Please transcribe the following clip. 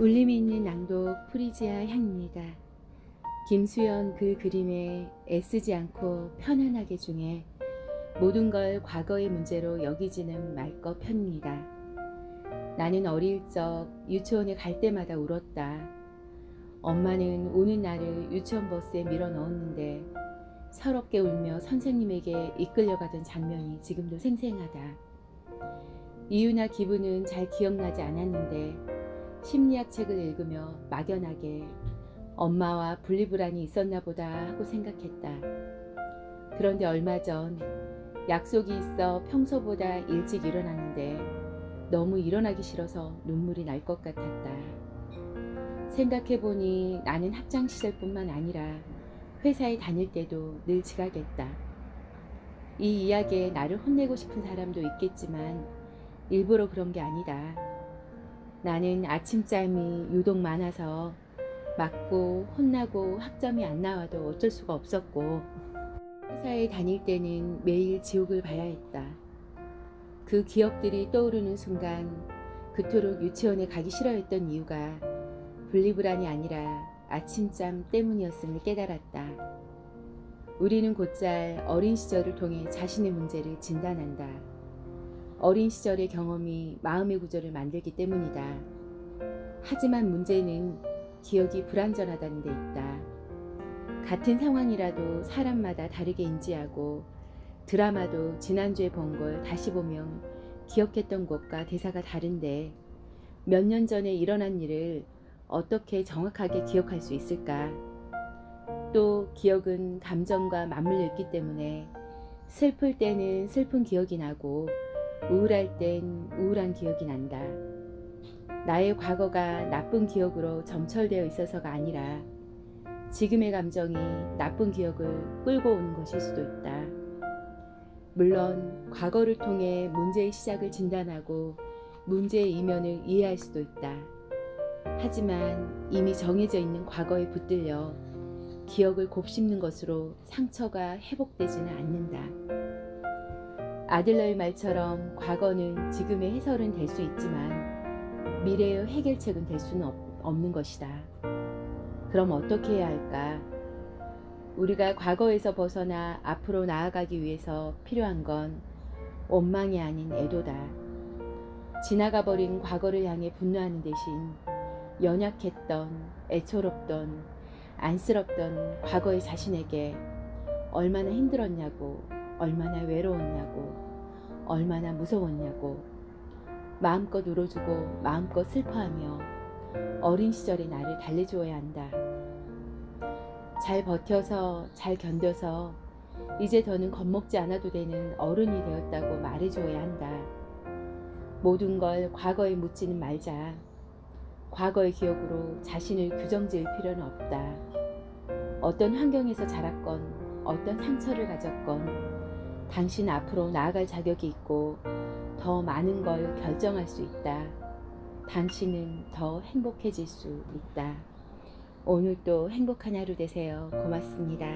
울림이 있는 낭독 프리지아 향입니다. 김수연 그 그림에 애쓰지 않고 편안하게 중에 모든 걸 과거의 문제로 여기지는 말것 편입니다. 나는 어릴 적 유치원에 갈 때마다 울었다. 엄마는 우는 나를 유치원 버스에 밀어 넣었는데 서럽게 울며 선생님에게 이끌려가던 장면이 지금도 생생하다. 이유나 기분은 잘 기억나지 않았는데 심리학 책을 읽으며 막연하게 엄마와 분리불안이 있었나 보다 하고 생각했다. 그런데 얼마 전 약속이 있어 평소보다 일찍 일어났는데 너무 일어나기 싫어서 눈물이 날 것 같았다. 생각해보니 나는 학창 시절 뿐만 아니라 회사에 다닐 때도 늘 지각했다. 이 이야기에 나를 혼내고 싶은 사람도 있겠지만 일부러 그런 게 아니다. 나는 아침잠이 유독 많아서 맞고 혼나고 학점이 안 나와도 어쩔 수가 없었고 회사에 다닐 때는 매일 지옥을 봐야 했다. 그 기억들이 떠오르는 순간 그토록 유치원에 가기 싫어했던 이유가 분리불안이 아니라 아침잠 때문이었음을 깨달았다. 우리는 곧잘 어린 시절을 통해 자신의 문제를 진단한다. 어린 시절의 경험이 마음의 구조를 만들기 때문이다. 하지만 문제는 기억이 불완전하다는 데 있다. 같은 상황이라도 사람마다 다르게 인지하고 드라마도 지난주에 본 걸 다시 보면 기억했던 것과 대사가 다른데 몇 년 전에 일어난 일을 어떻게 정확하게 기억할 수 있을까? 또 기억은 감정과 맞물려 있기 때문에 슬플 때는 슬픈 기억이 나고 우울할 땐 우울한 기억이 난다. 나의 과거가 나쁜 기억으로 점철되어 있어서가 아니라 지금의 감정이 나쁜 기억을 끌고 오는 것일 수도 있다. 물론 과거를 통해 문제의 시작을 진단하고 문제의 이면을 이해할 수도 있다. 하지만 이미 정해져 있는 과거에 붙들려 기억을 곱씹는 것으로 상처가 회복되지는 않는다. 아들러의 말처럼 과거는 지금의 해설은 될 수 있지만 미래의 해결책은 될 수는 없, 없는 것이다. 그럼 어떻게 해야 할까? 우리가 과거에서 벗어나 앞으로 나아가기 위해서 필요한 건 원망이 아닌 애도다. 지나가 버린 과거를 향해 분노하는 대신 연약했던, 애처롭던, 안쓰럽던 과거의 자신에게 얼마나 힘들었냐고, 얼마나 외로웠냐고, 얼마나 무서웠냐고, 마음껏 울어주고 마음껏 슬퍼하며 어린 시절의 나를 달래주어야 한다. 잘 버텨서 잘 견뎌서 이제 더는 겁먹지 않아도 되는 어른이 되었다고 말해줘야 한다. 모든 걸 과거에 묻지는 말자. 과거의 기억으로 자신을 규정지을 필요는 없다. 어떤 환경에서 자랐건 어떤 상처를 가졌건 당신 앞으로 나아갈 자격이 있고 더 많은 걸 결정할 수 있다. 당신은 더 행복해질 수 있다. 오늘도 행복한 하루 되세요. 고맙습니다.